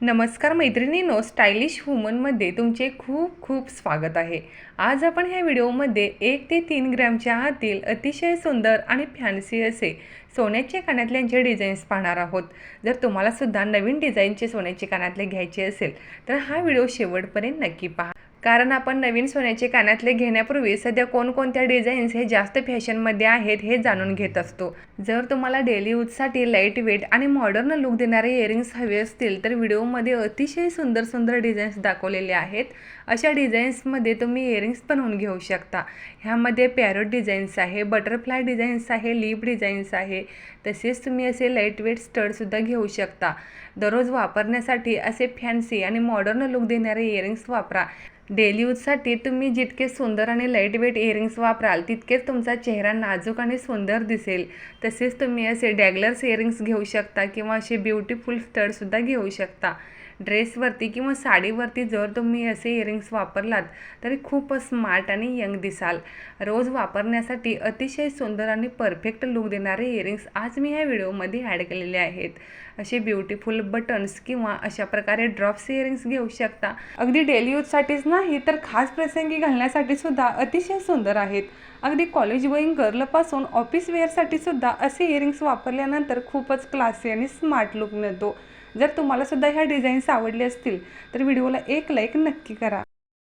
नमस्कार मैत्रिणींनो स्टायलिश वुमनमध्ये तुमचे खूप खूप स्वागत आहे. आज आपण ह्या व्हिडिओमध्ये एक ते तीन ग्रॅमच्या आतील अतिशय सुंदर आणि फॅन्सी असे सोन्याचे कानातल्यांचे डिझाईन्स पाहणार आहोत. जर तुम्हाला सुद्धा नवीन डिझाईनचे सोन्याचे कानातले घ्यायचे असेल तर हा व्हिडिओ शेवटपर्यंत नक्की पहा. कारण आपण नवीन सोन्याचे कानातले घेण्यापूर्वी सध्या कोणकोणत्या डिझाईन्स हे जास्त फॅशनमध्ये आहेत हे जाणून घेत असतो. जर तुम्हाला डेली यूजसाठी लाइट वेट आणि मॉडर्न लुक देणारे इयरिंग्स हवे असतील तर व्हिडिओमध्ये अतिशय सुंदर सुंदर डिझाईन्स दाखवलेले आहेत. अशा डिझाईन्समध्ये तुम्ही इयरिंग्स बनवून घेऊ शकता. ह्यामध्ये पॅरोट डिझाईन्स आहे बटरफ्लाय डिझाईन्स आहे लिप डिझाईन्स आहे. तसेच तुम्ही असे लाइट वेट स्टडसुद्धा घेऊ शकता. दररोज वापरण्यासाठी असे फॅन्सी आणि मॉडर्न लुक देणारे इयरिंग्स वापरा. डेली यूजसाठी तुम्ही जितके सुंदर आणि लाइट वेट इयरिंग्स वापराल तितकेच तुमचा चेहरा नाजूक आणि सुंदर दिसेल. तसेच तुम्ही असे डॅगलर्स इयरिंग्स घेऊ शकता किंवा असे ब्युटिफुल स्टडसुद्धा घेऊ शकता. ड्रेसवरती किंवा साडीवरती जर तुम्ही असे इयरिंग्स वापरलात तरी खूपच स्मार्ट आणि यंग दिसाल. रोज वापरण्यासाठी अतिशय सुंदर आणि परफेक्ट लुक देणारे इयरिंग्स आज मी ह्या व्हिडिओमध्ये ॲड केलेले आहेत. असे ब्युटिफुल बटन्स किंवा अशा प्रकारे ड्रॉप्स इयरिंग्स घेऊ शकता. अगदी डेली यूजसाठीच नाही तर खास प्रसंगी घालण्यासाठी सुद्धा अतिशय सुंदर आहेत. अगदी कॉलेज गोईंग गर्लपासून ऑफिस वेअरसाठी सुद्धा असे इयरिंग्स वापरल्यानंतर खूपच क्लासी आणि स्मार्ट लुक मिळतो. जर तुम्हाला सुद्धा ह्या डिझाईन्स आवडले असतील तर व्हिडिओला एक लाईक नक्की करा.